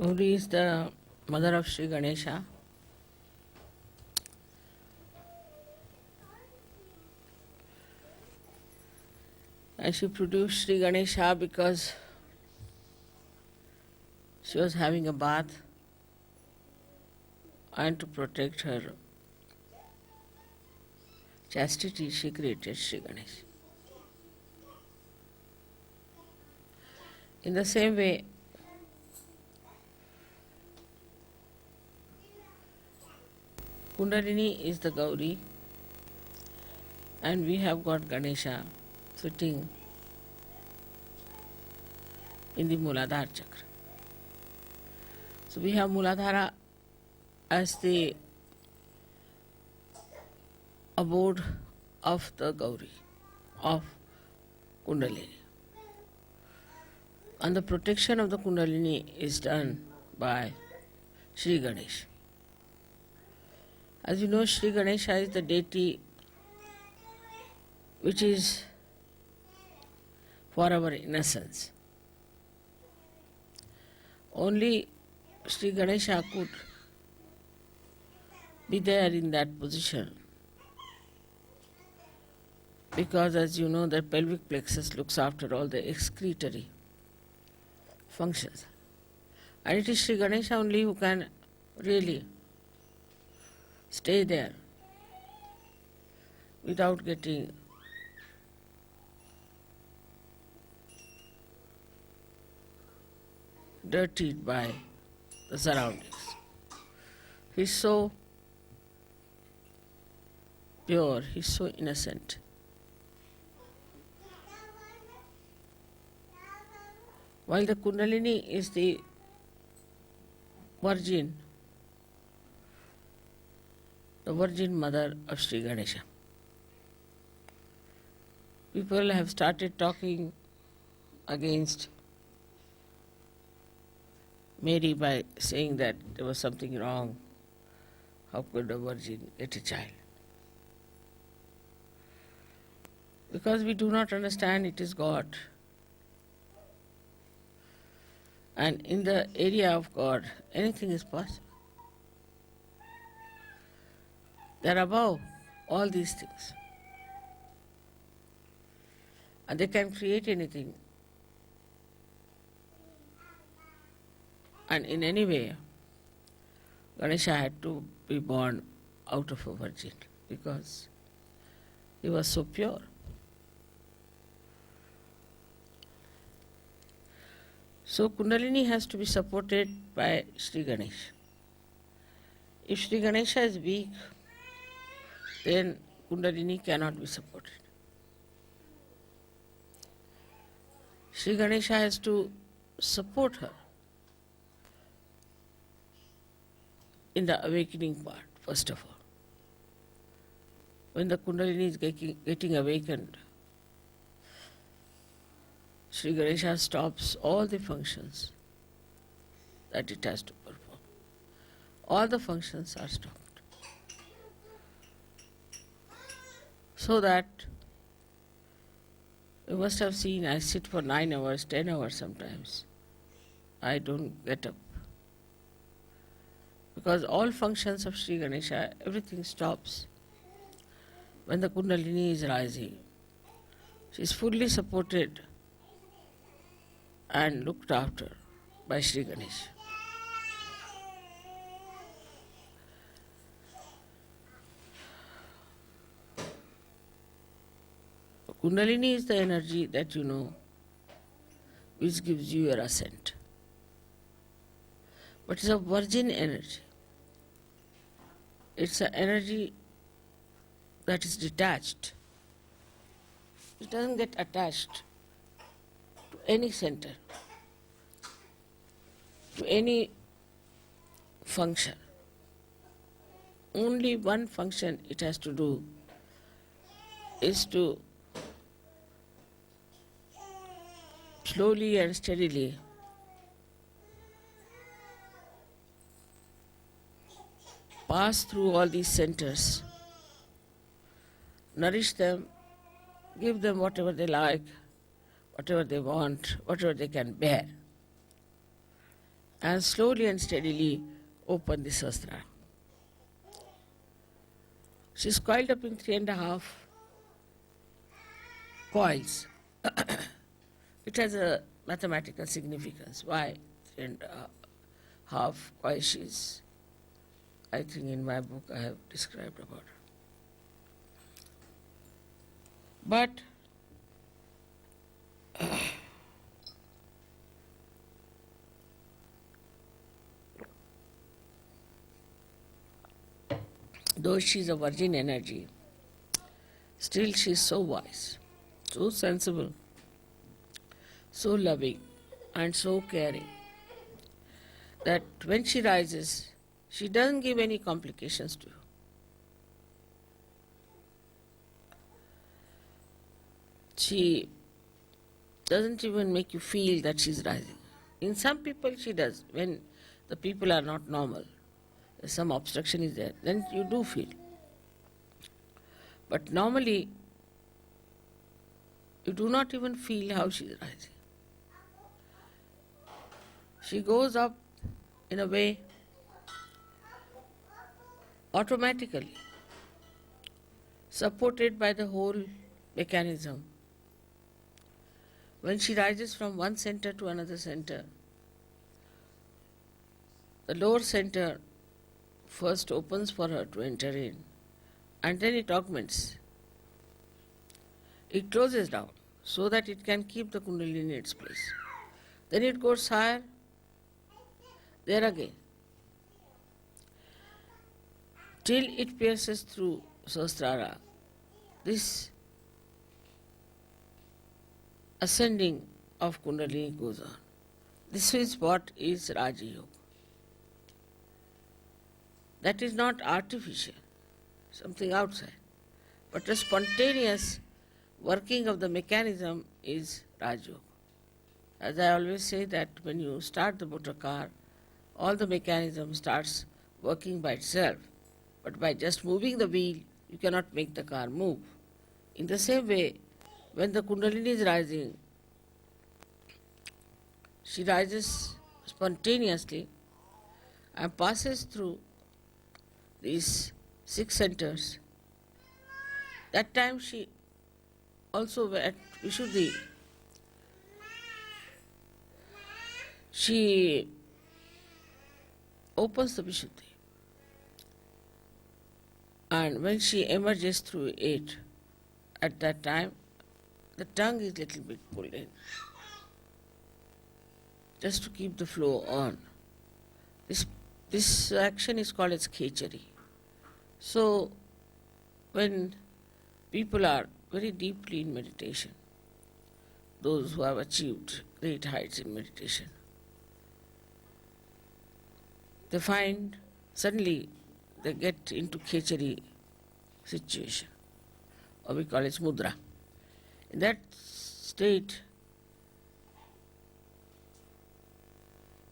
Gauri is the mother of Sri Ganesha. And she produced Sri Ganesha because she was having a bath and to protect her chastity, she created Sri Ganesha. In the same way, Kundalini is the Gauri, and we have got Ganesha sitting in the Muladhara chakra. So we have Muladhara as the abode of the Gauri, of Kundalini. And the protection of the Kundalini is done by Sri Ganesh. As you know, Sri Ganesha is the deity which is for our innocence. Only Sri Ganesha could be there in that position because, as you know, the pelvic plexus looks after all the excretory functions. And it is Sri Ganesha only who can really stay there without getting dirtied by the surroundings. He's so pure, he's so innocent. While the Kundalini is the virgin, the virgin mother of Sri Ganesha. People have started talking against Mary by saying that there was something wrong. How could a virgin get a child? Because we do not understand it is God. And in the area of God, anything is possible. They're above all these things. And they can create anything. And in any way, Ganesha had to be born out of a virgin because he was so pure. So Kundalini has to be supported by Sri Ganesh. If Sri Ganesha is weak, then Kundalini cannot be supported. Sri Ganesha has to support her in the awakening part, first of all. When the Kundalini is getting, awakened, Sri Ganesha stops all the functions that it has to perform. All the functions are stopped. So that you must have seen I sit for nine hours, ten hours sometimes. I don't get up. Because all functions of Sri Ganesha, everything stops when the Kundalini is rising. She is fully supported and looked after by Sri Ganesha. Kundalini is the energy that you know which gives you your ascent. But it's a virgin energy. It's an energy that is detached. It doesn't get attached to any center, to any function. Only one function it has to do is to slowly and steadily pass through all these centers, nourish them, give them whatever they like, whatever they want, whatever they can bear, and slowly and steadily open the sastra. She's coiled up in three and a half coils. it has a mathematical significance. Why three and a half coils she's I think in my book I have described about her. But though she is a virgin energy, still she is so wise, so sensible, so loving, and so caring that when she rises, she doesn't give any complications to you. She doesn't even make you feel that she's rising. In some people, she does. When the people are not normal, some obstruction is there, then you do feel. But normally, you do not even feel how she is rising. She goes up in a way automatically, supported by the whole mechanism. When she rises from one center to another center, the lower center first opens for her to enter in, and then it augments. It closes down so that it can keep the Kundalini in its place. Then it goes higher, there again, till it pierces through Sahasrara. This ascending of Kundalini goes on. This is what is Raja Yoga. That is not artificial, something outside. But the spontaneous working of the mechanism is Raj Yoga. As I always say that when you start the motor car, all the mechanism starts working by itself. But by just moving the wheel, you cannot make the car move. In the same way, when the Kundalini is rising, she rises spontaneously and passes through these six centers. That time she also at Vishuddhi, she opens the Vishuddhi. And when she emerges through it, at that time, the tongue is little bit pulled in, just to keep the flow on. This, this action is called as khechari. So, when people are very deeply in meditation, those who have achieved great heights in meditation, they find suddenly they get into khechari situation, or we call it mudra. In that state,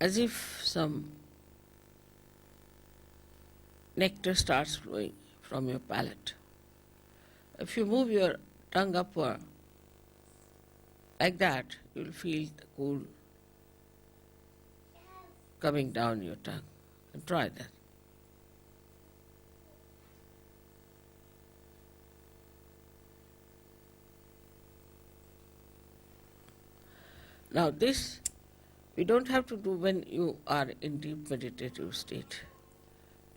as if some nectar starts flowing from your palate. If you move your tongue upward like that, you will feel the cool coming down your tongue. Try that. Now, this we don't have to do when you are in deep meditative state.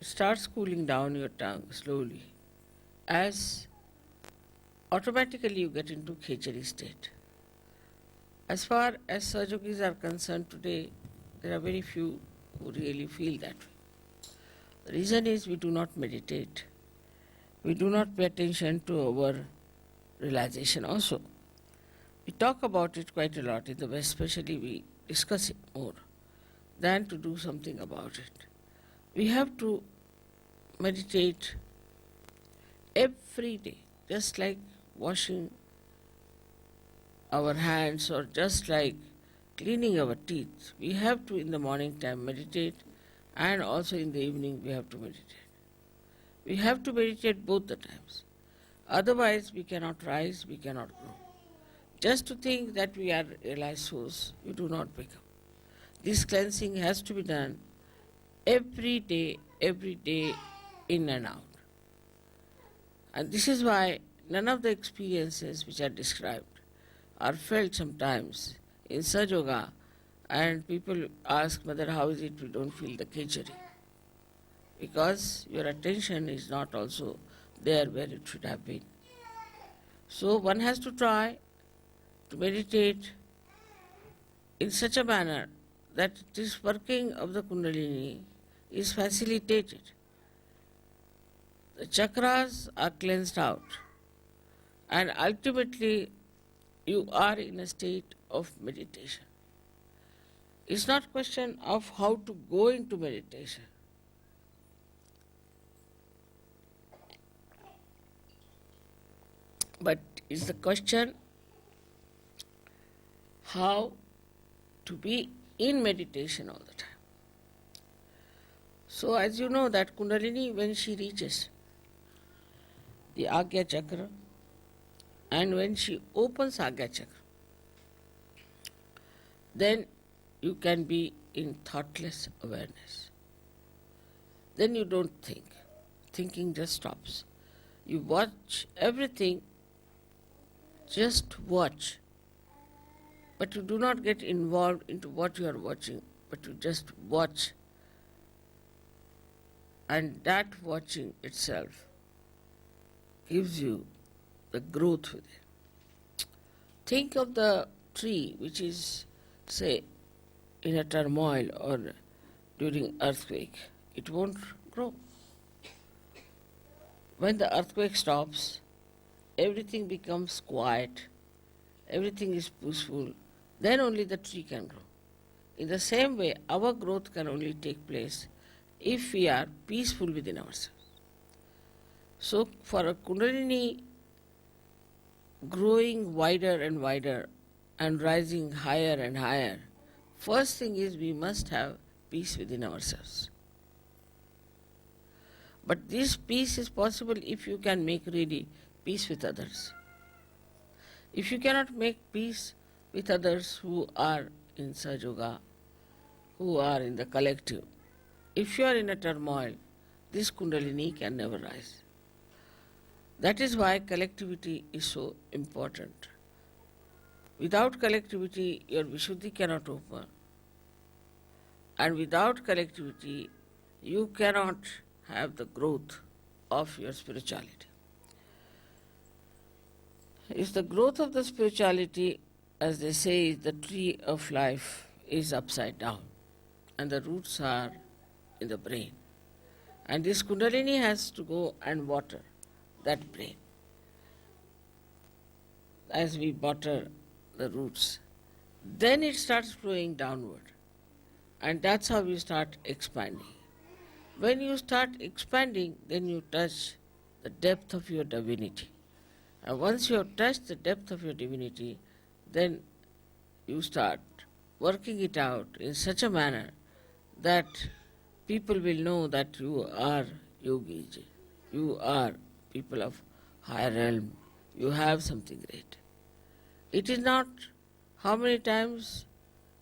Starts cooling down your tongue slowly as automatically you get into khechari state. As far as Sahajogis are concerned today, there are very few who really feel that way. The reason is we do not meditate. We do not pay attention to our realization also. We talk about it quite a lot in the West, especially we discuss it more than to do something about it. We have to meditate every day, just like washing our hands or just like cleaning our teeth. We have to, in the morning time, meditate, and also in the evening, we have to meditate. We have to meditate both the times. Otherwise, we cannot rise, we cannot grow. Just to think that we are realized souls, we do not become. This cleansing has to be done every day, every day, in and out. And this is why none of the experiences which are described are felt sometimes in Sajoga, and people ask, Mother, how is it we don't feel the khichdi? Because your attention is not also there where it should have been. So one has to try to meditate in such a manner that this working of the Kundalini is facilitated. The chakras are cleansed out, and ultimately you are in a state of meditation. It's not question of how to go into meditation. But it's the question how to be in meditation all the time. So, as you know, that Kundalini, when she reaches the Agya Chakra, and when she opens Agya Chakra, then you can be in thoughtless awareness. Then you don't think. Thinking just stops. You watch everything, just watch. But you do not get involved into what you are watching, but you just watch. And that watching itself gives you the growth. Think of the tree which is, say, in a turmoil or during earthquake. It won't grow. When the earthquake stops, everything becomes quiet, everything is peaceful, then only the tree can grow. In the same way, our growth can only take place if we are peaceful within ourselves. So, for a Kundalini growing wider and wider and rising higher and higher, first thing is we must have peace within ourselves. But this peace is possible if you can make really peace with others. If you cannot make peace with others who are in Sajoga, who are in the collective, if you are in a turmoil, this Kundalini can never rise. That is why collectivity is so important. Without collectivity, your Vishuddhi cannot open. And without collectivity, you cannot have the growth of your spirituality. If the growth of the spirituality, as they say, the tree of life is upside down, and the roots are in the brain. And this Kundalini has to go and water that brain as we butter the roots. Then it starts flowing downward, and that's how you start expanding. When you start expanding, then you touch the depth of your divinity. And once you have touched the depth of your divinity, then you start working it out in such a manner that people will know that you are yogis, you are people of higher realm, you have something great. It is not how many times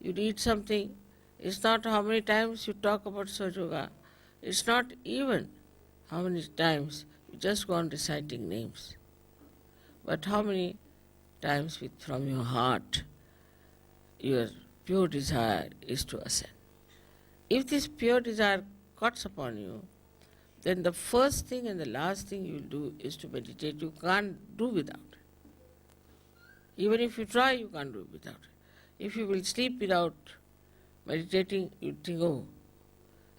you read something, it's not how many times you talk about Sajoga, it's not even how many times you just go on reciting names, but how many times with from your heart your pure desire is to ascend. If this pure desire cuts upon you, then the first thing and the last thing you will do is to meditate. You can't do without. It. Even if you try, you can't do without. It. If you will sleep without meditating, you think, oh,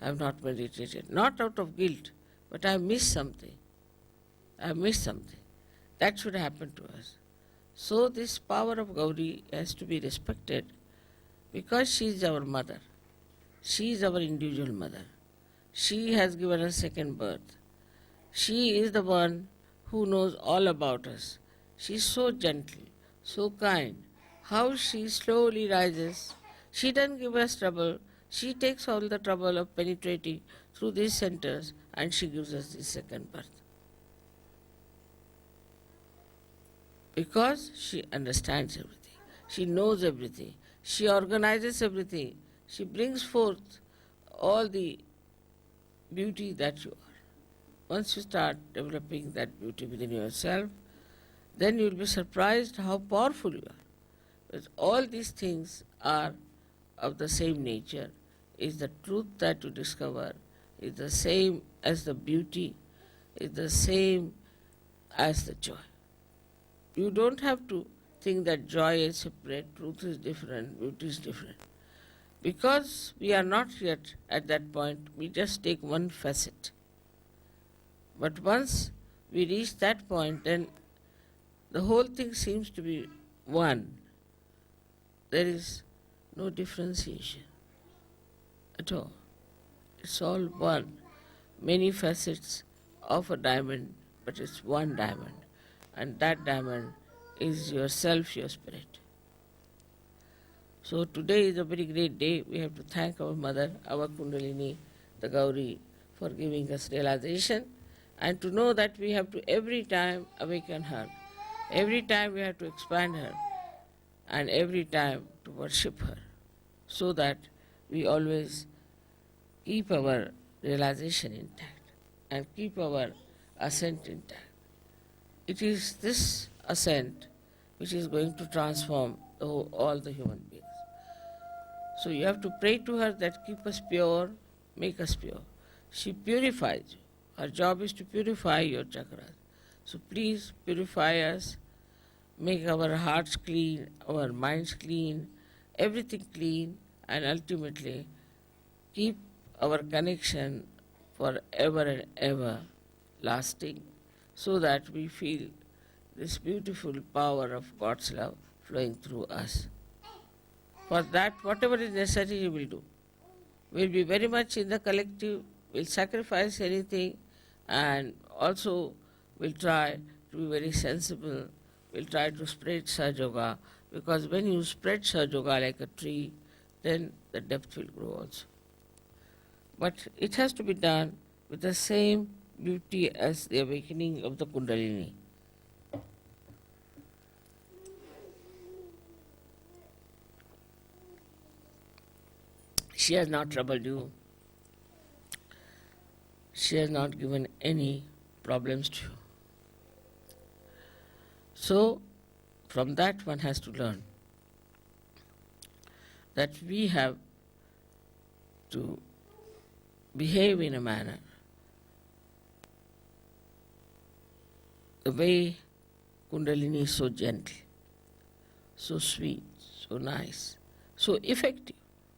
I have not meditated. Not out of guilt, but I have missed something. I have missed something. That should happen to us. So this power of Gauri has to be respected because she is our mother. She is our individual mother. She has given us second birth. She is the one who knows all about us. She is so gentle, so kind. How she slowly rises. She doesn't give us trouble. She takes all the trouble of penetrating through these centers and she gives us the second birth. Because she understands everything. She knows everything. She organizes everything she brings forth all the beauty that you are. Once you start developing that beauty within yourself, then you will be surprised how powerful you are. Because all these things are of the same nature, is the truth that you discover, is the same as the beauty, is the same as the joy. You don't have to think that joy is separate, truth is different, beauty is different. Because we are not yet at that point, we just take one facet. But once we reach that point, then the whole thing seems to be one. There is no differentiation at all. It's all one. Many facets of a diamond, but it's one diamond. And that diamond is yourself, your spirit. So today is a very great day. We have to thank our mother, our Kundalini, the Gauri, for giving us realization and to know that we have to every time awaken her. Every time we have to expand her and every time to worship her so that we always keep our realization intact and keep our ascent intact. It is this ascent which is going to transform the whole, all the human beings. So you have to pray to her that keep us pure, make us pure. She purifies you. Her job is to purify your chakras. So please purify us, make our hearts clean, our minds clean, everything clean, and ultimately keep our connection forever and ever lasting so that we feel this beautiful power of God's love flowing through us. For that, whatever is necessary, we will do. We'll be very much in the collective, we'll sacrifice anything, and also we'll try to be very sensible. We'll try to spread Saj Yoga, because when you spread Saj Yoga like a tree, then the depth will grow also. But it has to be done with the same beauty as the awakening of the Kundalini. She has not troubled you. She has not given any problems to you. So, from that, one has to learn that we have to behave in a manner the way Kundalini is so gentle, so sweet, so nice, so effective,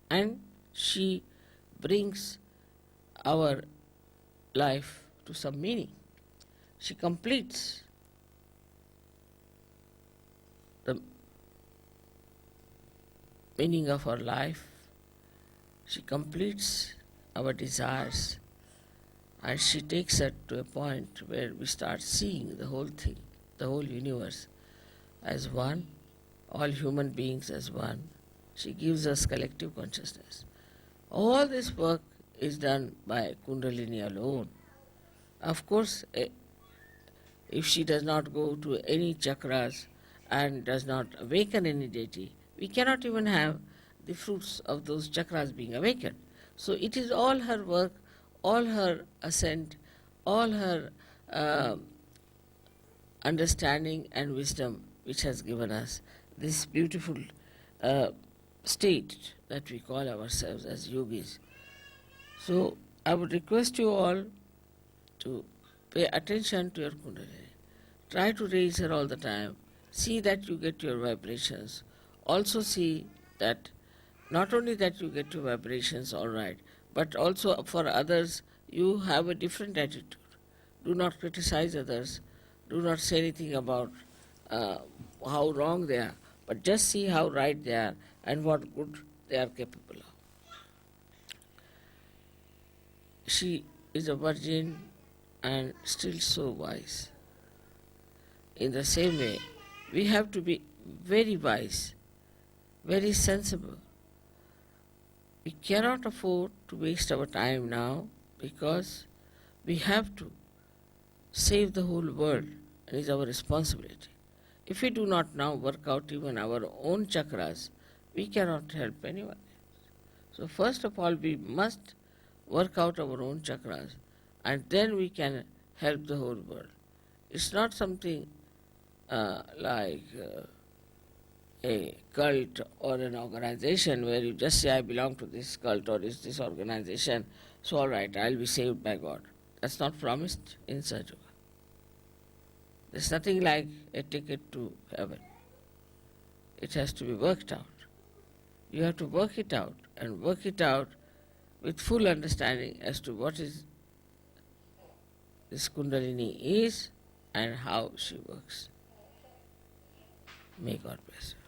and she brings our life to some meaning. She completes the meaning of our life. She completes our desires and she takes us to a point where we start seeing the whole thing, the whole universe as one, all human beings as one. She gives us collective consciousness. All this work is done by Kundalini alone. Of course, eh, if she does not go to any chakras and does not awaken any deity, we cannot even have the fruits of those chakras being awakened. So it is all her work, all her ascent, all her uh, understanding and wisdom which has given us this beautiful uh, state that we call ourselves as yogis. So I would request you all to pay attention to your kundalini. Try to raise her all the time. See that you get your vibrations. Also see that not only that you get your vibrations all right, but also for others you have a different attitude. Do not criticize others. Do not say anything about uh, how wrong they are, but just see how right they are and what good they are capable of. She is a virgin and still so wise. In the same way, we have to be very wise, very sensible. We cannot afford to waste our time now because we have to save the whole world and it is our responsibility. If we do not now work out even our own chakras, we cannot help anyone. So, first of all, we must work out our own chakras and then we can help the whole world. It's not something uh, like uh, a cult or an organization where you just say, I belong to this cult or is this organization, so all right, I'll be saved by God. That's not promised in Yoga. There's nothing like a ticket to heaven. It has to be worked out. You have to work it out and work it out with full understanding as to what is this Kundalini is and how she works. May God bless you.